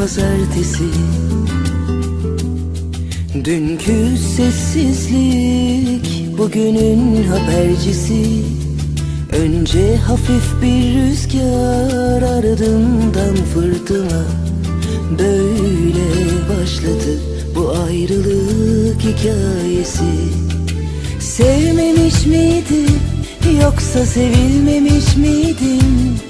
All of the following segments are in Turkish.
pazartesi. Dünkü sessizlik bugünün habercisi. Önce hafif bir rüzgar ardından fırtına. Böyle başladı bu ayrılık hikayesi. Sevmemiş miydim yoksa sevilmemiş miydim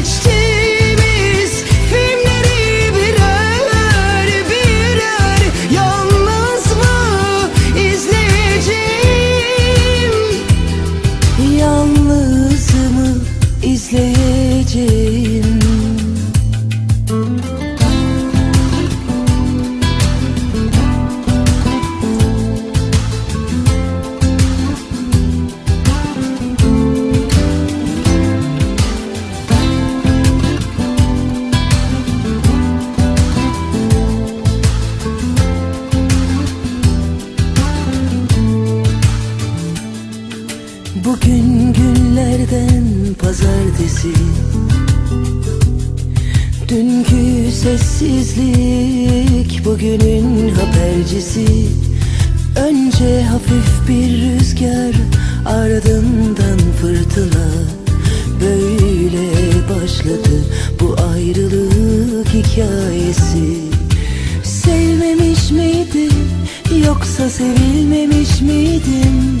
Seçtiğimiz filmleri birer birer Yalnız mı izleyeceğim? Yalnız mı izleyeceğim Bugün günlerden pazartesi. Dünkü sessizlik bugünün habercisi. Önce hafif bir rüzgar ardından fırtına. Böyle başladı bu ayrılık hikayesi. Sevmemiş miydim yoksa sevilmemiş miydim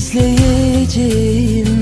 izleyeceğim